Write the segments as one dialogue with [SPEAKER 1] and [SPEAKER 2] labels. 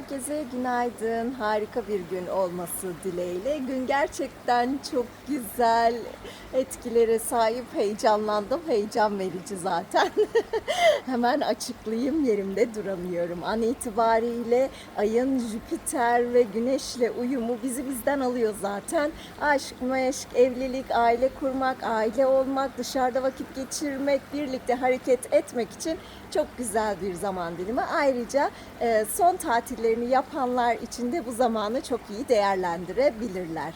[SPEAKER 1] Herkese günaydın. Harika bir gün olması dileğiyle. Gün gerçekten çok güzel etkilere sahip. Heyecanlandım. Heyecan verici zaten. Hemen açıklayayım yerimde duramıyorum. An itibariyle ayın Jüpiter ve Güneş'le uyumu bizi bizden alıyor zaten. Aşk, meşk, evlilik, aile kurmak, aile olmak, dışarıda vakit geçirmek, birlikte hareket etmek için çok güzel bir zaman dilimi. Ayrıca e, son tatillerini yapanlar için de bu zamanı çok iyi değerlendirebilirler.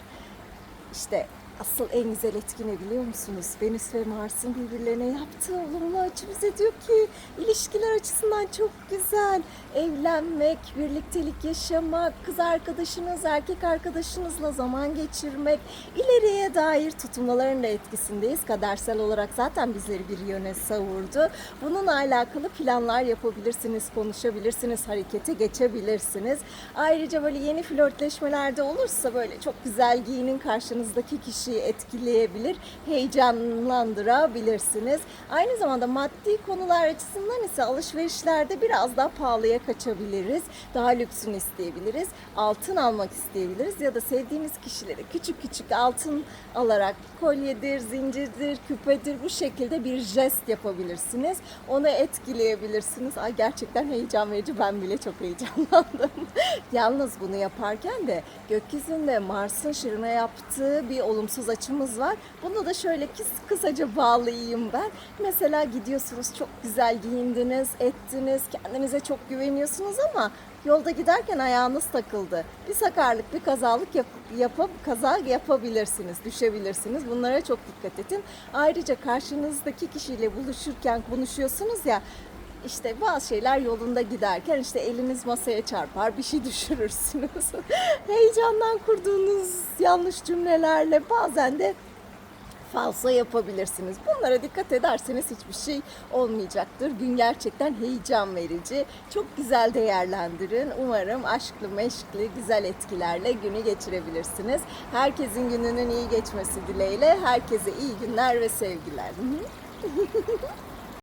[SPEAKER 1] İşte asıl en güzel etki ne biliyor musunuz? Venüs ve Mars'ın birbirlerine yaptığı olumlu açı bize diyor ki ilişkiler açısından çok güzel. Evlenmek, birliktelik yaşamak, kız arkadaşınız, erkek arkadaşınızla zaman geçirmek, ileriye dair tutumların da etkisindeyiz. Kadersel olarak zaten bizleri bir yöne savurdu. Bununla alakalı planlar yapabilirsiniz, konuşabilirsiniz, harekete geçebilirsiniz. Ayrıca böyle yeni flörtleşmelerde olursa böyle çok güzel giyinin karşınızdaki kişiyi etkileyebilir, heyecanlandırabilirsiniz. Aynı zamanda maddi konular açısından ise alışverişlerde biraz daha pahalıya kaçabiliriz. Daha lüksünü isteyebiliriz. Altın almak isteyebiliriz ya da sevdiğiniz kişilere küçük küçük altın alarak kolyedir, zincirdir, küpedir bu şekilde bir jest yapabilirsiniz. Onu etkileyebilirsiniz. Ay gerçekten heyecan verici. Ben bile çok heyecanlandım. Yalnız bunu yaparken de gökyüzünde Mars'ın şırına yaptığı bir olumsuz açımız var. Bunu da şöyle kıs kısaca bağlayayım ben. Mesela gidiyorsunuz çok güzel giyindiniz, ettiniz, kendinize çok güveniyorsunuz ama yolda giderken ayağınız takıldı. Bir sakarlık, bir kazalık yap, yapıp kaza yapabilirsiniz, düşebilirsiniz. Bunlara çok dikkat edin. Ayrıca karşınızdaki kişiyle buluşurken konuşuyorsunuz ya işte bazı şeyler yolunda giderken işte eliniz masaya çarpar, bir şey düşürürsünüz. Heyecandan kurduğunuz yanlış cümlelerle bazen de falso yapabilirsiniz. Bunlara dikkat ederseniz hiçbir şey olmayacaktır. Gün gerçekten heyecan verici. Çok güzel değerlendirin. Umarım aşklı, meşkli, güzel etkilerle günü geçirebilirsiniz. Herkesin gününün iyi geçmesi dileğiyle. Herkese iyi günler ve sevgiler.